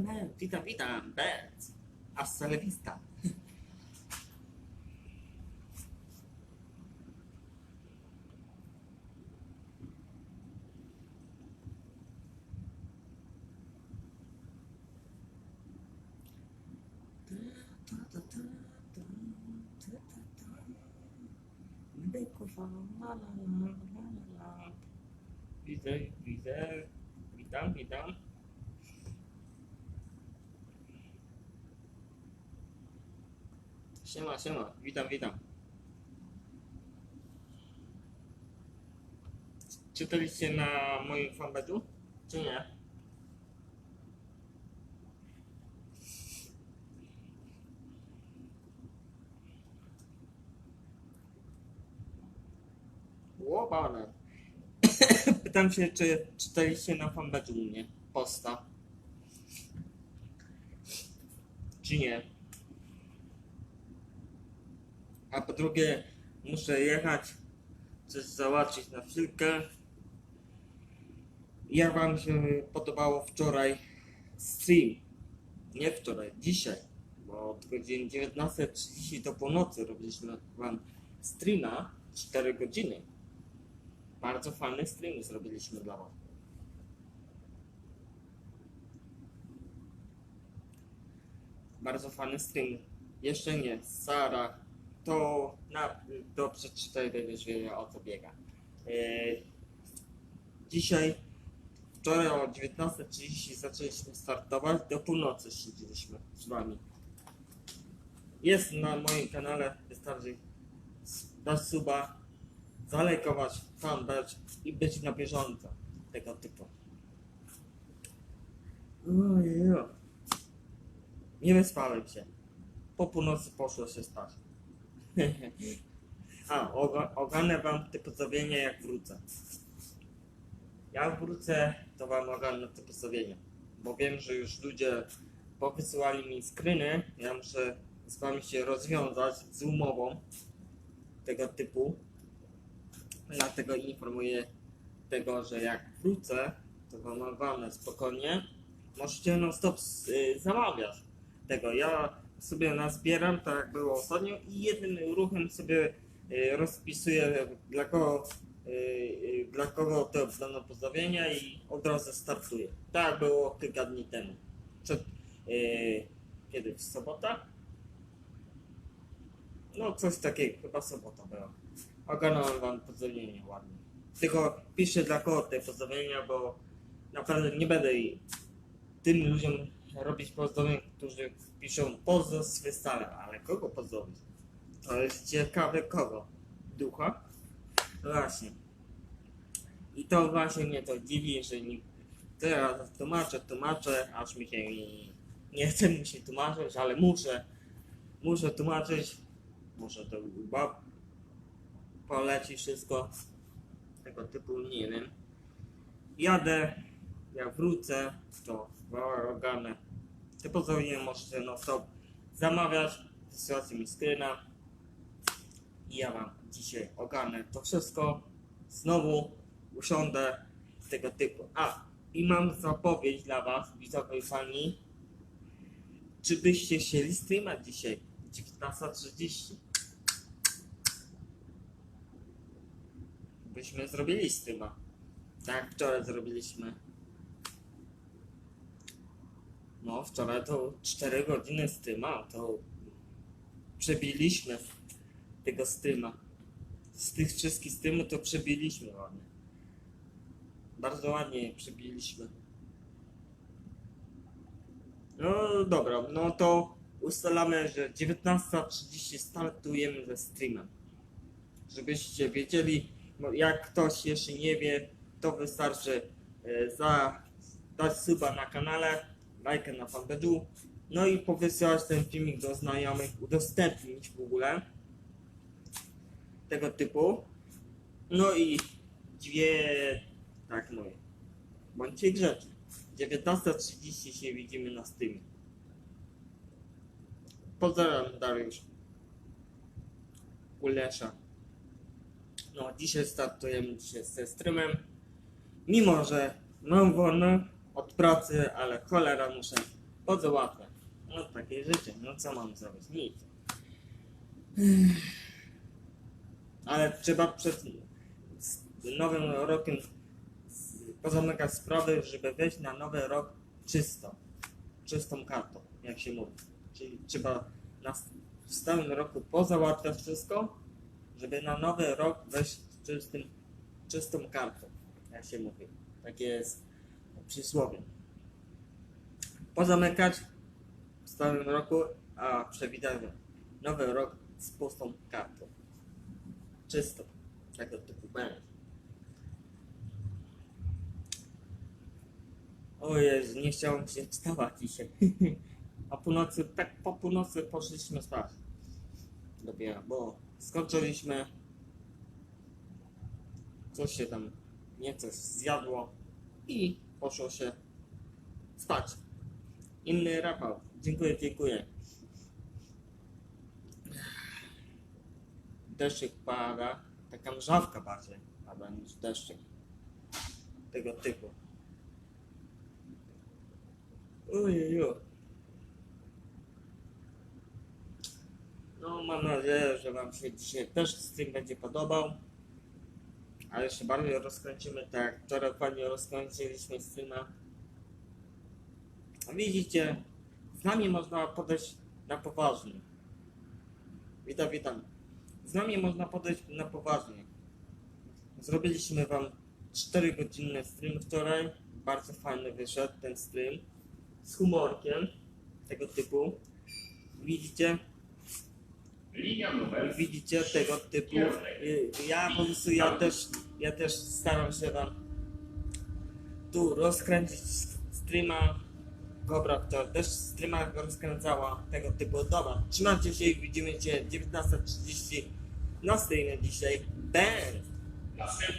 me, vita vita, beh, a la vista. Becco fa la la la la la. Vita, vita, vita. Siema, siema, witam, witam. Czytaliście na moim fanpage'u, czy nie? Łobane. Pytam się, czy czytaliście na fanpage'u mnie posta. Czy nie? A po drugie, muszę jechać, coś załatwić na chwilkę. Jak wam się podobało wczoraj stream? Nie wczoraj, dzisiaj. Bo od godziny 19.30 do północy robiliśmy wam streama 4 godziny. Bardzo fajny stream zrobiliśmy dla was. Bardzo fajny stream. Jeszcze nie, Sara, to na, do przeczytaj będziesz wiedział o co biega. Eee, dzisiaj, wczoraj o 19.30 zaczęliśmy startować, do północy siedzieliśmy z wami. Jest na moim kanale, wystarczy dać suba, zalajkować fanpage i być na bieżąco tego typu. Ojejo. Nie wyspałem się. Po północy poszło się spać. A, oga- ogarnę wam te pozdrowienia jak wrócę. Jak wrócę, to wam ogarnę te pozdrowienia. Bo wiem, że już ludzie powysyłali mi screeny. Ja muszę z wami się rozwiązać z umową tego typu. Dlatego informuję tego, że jak wrócę, to wam ogarnę spokojnie. Możecie non stop y, zamawiać tego. Ja sobie nazbieram, tak jak było ostatnio i jednym ruchem sobie y, rozpisuję dla kogo, y, y, dla kogo to będą pozdrowienia i od razu startuję. Tak było kilka dni temu. Przed, kiedy? W sobota? No coś takiego, chyba sobota była. Ogarnąłem wam pozdrowienia ładnie. Tylko piszę dla kogo te pozdrowienia, bo naprawdę nie będę tym ludziom robić pozdrowień, którzy piszą pozdro z wystawy, ale kogo pozdrowić? To jest ciekawe kogo? Ducha? No właśnie. I to właśnie mnie to dziwi, że nie, teraz tłumaczę, tłumaczę, aż mi się nie, chce mi się tłumaczyć, ale muszę, muszę tłumaczyć, muszę to chyba poleci wszystko tego typu, nie wiem. Jadę, jak wrócę, to ogarnę. Te pozdrowienia możecie no stop zamawiać, wysyłać mi screena i ja wam dzisiaj ogarnę to wszystko. Znowu usiądę tego typu. A, i mam zapowiedź dla was, widzowie fani. Czy byście chcieli streamać dzisiaj? 19.30 Byśmy zrobili streama. Tak wczoraj zrobiliśmy. No, wczoraj to 4 godziny streama, to przebiliśmy tego streama. Z tych wszystkich streamów to przebiliśmy ładnie. Bardzo ładnie przebiliśmy. No dobra, no to ustalamy, że 19.30 startujemy ze streamem. Żebyście wiedzieli, no jak ktoś jeszcze nie wie, to wystarczy e, za, dać suba na kanale, lajkę na fanpage'u, no i powysyłać ten filmik do znajomych, udostępnić w ogóle tego typu. No i dwie, tak mówię, bądźcie grzeczni. 19.30 się widzimy na streamie. Pozdrawiam Dariusz. Kulesza. No, dzisiaj startujemy dzisiaj ze streamem. Mimo, że mam wolne od pracy, ale cholera muszę łatwe. No takie życie, no co mam zrobić? Nic. Ale trzeba przed nowym rokiem pozamykać sprawy, żeby wejść na nowy rok czysto. Czystą kartą, jak się mówi. Czyli trzeba na w stałym roku pozałatwiać wszystko, żeby na nowy rok wejść z czystym, czystą kartą, jak się mówi. Takie jest przysłowie. Pozamykać w stałym roku, a przewidać nowy rok z pustą kartą. Czysto. Tego typu będzie. O Jezu, nie chciało mi się wstawać dzisiaj. A północy, tak po północy poszliśmy spać. Dopiero, bo skończyliśmy. Coś się tam nieco zjadło i poszło się spać. Inny Rafał. Dziękuję, dziękuję. Deszczyk pada, taka mrzawka bardziej pada niż deszczyk. Tego typu. Ojeju. No mam nadzieję, że Wam się dzisiaj też stream będzie podobał. A jeszcze bardziej rozkręcimy tak wczoraj fajnie rozkręciliśmy streama. Widzicie, z nami można podejść na poważnie. Witam, witam. Z nami można podejść na poważnie. Zrobiliśmy Wam 4 godzinny stream wczoraj. Bardzo fajny wyszedł ten stream. Z humorkiem tego typu. Widzicie? Widzicie tego typu. Ja po prostu ja też ja też staram się wam tu rozkręcić streama. Dobra, to też streama rozkręcała tego typu. Dobra, trzymajcie się i widzimy się 19.30 na streamie dzisiaj. Następny.